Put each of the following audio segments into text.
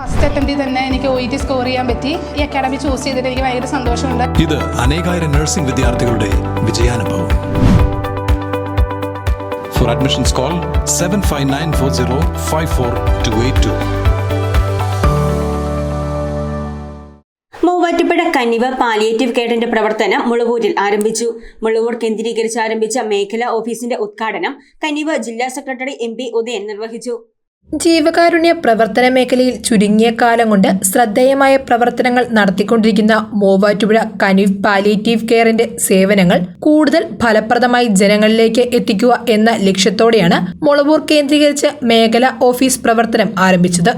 First അറ്റംപ്റ്റിൽ തന്നെ എനിക്ക് O E T score ചെയ്യാൻ പറ്റി. ഈ അക്കാഡമി ചൂസ് ചെയ്തിട്ട് എനിക്ക് ഭയങ്കര സന്തോഷമുണ്ട്. ഇത് അനേകായിരം നഴ്സിംഗ് വിദ്യാർത്ഥികളുടെ വിജയാനുഭവം. For admissions call seven five nine four zero five four two eight two Muvattupuzha കന്നിവ palliative കെയറിന്റെ പ്രവർത്തനം മുളവൂരിൽ ആരംഭിച്ചു. മുളവൂർ കേന്ദ്രീകരിച്ച് ആരംഭിച്ച മേഖലാ ഓഫീസിന്റെ ഉദ്ഘാടനം കന്നിവ ജില്ലാ സെക്രട്ടറി എം പി ഉദയൻ നിർവഹിച്ചു. ജീവകാരുണ്യ പ്രവർത്തന മേഖലയിൽ ചുരുങ്ങിയ കാലം കൊണ്ട് ശ്രദ്ധേയമായ പ്രവർത്തനങ്ങൾ നടത്തിക്കൊണ്ടിരിക്കുന്ന മൂവാറ്റുപുഴ കനിവ് പാലിയേറ്റീവ് കെയറിന്റെ സേവനങ്ങൾ കൂടുതൽ ഫലപ്രദമായി ജനങ്ങളിലേക്ക് എത്തിക്കുക എന്ന ലക്ഷ്യത്തോടെയാണ് മുളവൂർ കേന്ദ്രീകരിച്ച് മേഖലാ ഓഫീസ് പ്രവർത്തനം ആരംഭിച്ചത്.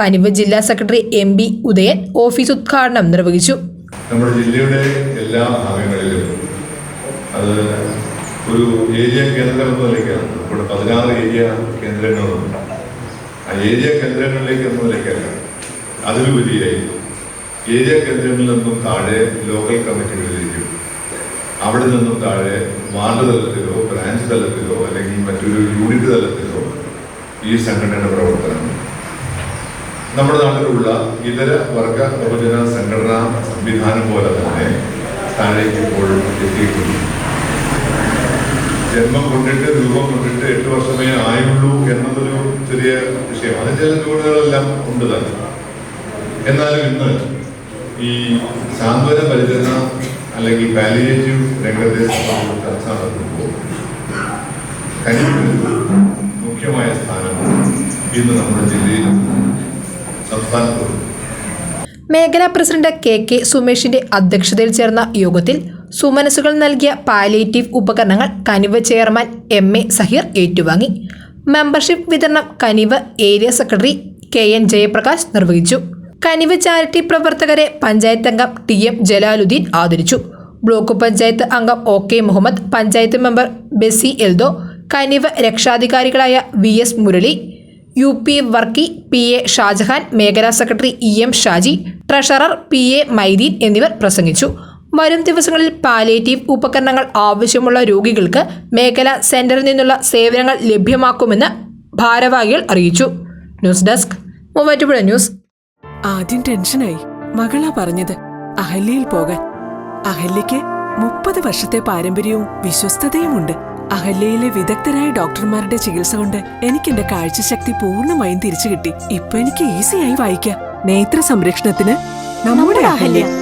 കനിവ് ജില്ലാ secretary M B Udayan office ഉദ്ഘാടനം നിർവഹിച്ചു. നമ്മുടെ ജില്ലയുടെ എല്ലാ ഭാഗങ്ങളിലും അത് ഒരു ഏരിയ കേന്ദ്രം നിലയ്ക്കാണ് ഇവിടെ പതിനാറ് ഏരിയ കേന്ദ്രങ്ങളുണ്ട്. ഏരിയ കേന്ദ്രങ്ങളിലേക്ക് എന്ന നിലയ്ക്കല്ല അതിലുപരിയായി ഏരിയ കേന്ദ്രങ്ങളിൽ നിന്നും താഴെ ലോക്കൽ കമ്മിറ്റികളിലേക്കും അവിടെ നിന്നും താഴെ വാർഡ് തലത്തിലോ ബ്രാഞ്ച് തലത്തിലോ അല്ലെങ്കിൽ മറ്റൊരു യൂണിറ്റ് തലത്തിലോ ഈ സംഘടനയുടെ പ്രവർത്തനം. നമ്മുടെ നാട്ടിലുള്ള ഇതര വർഗ ബഹുജന സംഘടനാ സംവിധാനം പോലെ തന്നെ താഴേക്ക് ഇപ്പോഴും എത്തിയിട്ടുണ്ട്. ജന്മം കൊണ്ടിട്ട് രൂപം കൊണ്ടിട്ട് എട്ട് വർഷമേ ആയുള്ളൂ എന്നതൊരു ചെറിയ വിഷയം. അതിന് ചില ചൂടുകളെല്ലാം ഉണ്ട് തന്നെ. എന്നാലും ഇന്ന് ഈ സാന്ത്വന പരിചരണ അല്ലെങ്കിൽ പാലിയേറ്റീവ് രംഗത്തെ ചർച്ച നടത്തുമ്പോൾ കനിവിന് മുഖ്യമായ സ്ഥാനം ഇന്ന് നമ്മുടെ ജില്ലയിലും സംസ്ഥാനത്തും. മേഖലാ പ്രസിഡന്റ് കെ കെ സുമേഷിന്റെ അധ്യക്ഷതയിൽ ചേർന്ന യോഗത്തിൽ സുമനസുകൾ നൽകിയ പാലിയേറ്റീവ് ഉപകരണങ്ങൾ കനിവ് ചെയർമാൻ എം എ സഹീർ ഏറ്റുവാങ്ങി. മെമ്പർഷിപ്പ് വിതരണം Kanivu area secretary K N Jayaprakash നിർവഹിച്ചു. കനിവ് ചാരിറ്റി പ്രവർത്തകരെ പഞ്ചായത്ത് അംഗം ടി എം ജലാലുദ്ദീൻ ആദരിച്ചു. ബ്ലോക്ക് പഞ്ചായത്ത് അംഗം O K Muhammad panchayat member Besy Eldho Kanivu രക്ഷാധികാരികളായ V S Murali U P Varkey P A Shajahan മേഖലാ secretary E M Shaji treasurer P A Maideen എന്നിവർ പ്രസംഗിച്ചു. വരും ദിവസങ്ങളിൽ പാലിയേറ്റീവ് ഉപകരണങ്ങൾ ആവശ്യമുള്ള രോഗികൾക്ക് മേഖലാ സെന്ററിൽ നിന്നുള്ള സേവനങ്ങൾ ലഭ്യമാക്കുമെന്ന് ഭാരവാഹികൾ അറിയിച്ചു. News desk Muvattupuzha news. ആദ്യം ടെൻഷനായി. മകളാ പറഞ്ഞത്. അഹല്യയിൽ പോകാൻ. അഹല്യയ്ക്ക് മുപ്പത് വർഷത്തെ പാരമ്പര്യവും വിശ്വസ്തതയുമുണ്ട്. അഹല്യയിലെ വിദഗ്ധരായ ഡോക്ടർമാരുടെ ചികിത്സ കൊണ്ട് എനിക്ക് എന്റെ കാഴ്ചശക്തി പൂർണമായും തിരിച്ചു കിട്ടി ഇപ്പൊ എനിക്ക് ഈസിയായി വായിക്കാം. നേത്ര സംരക്ഷണത്തിന് നമ്മുടെ Ahalya.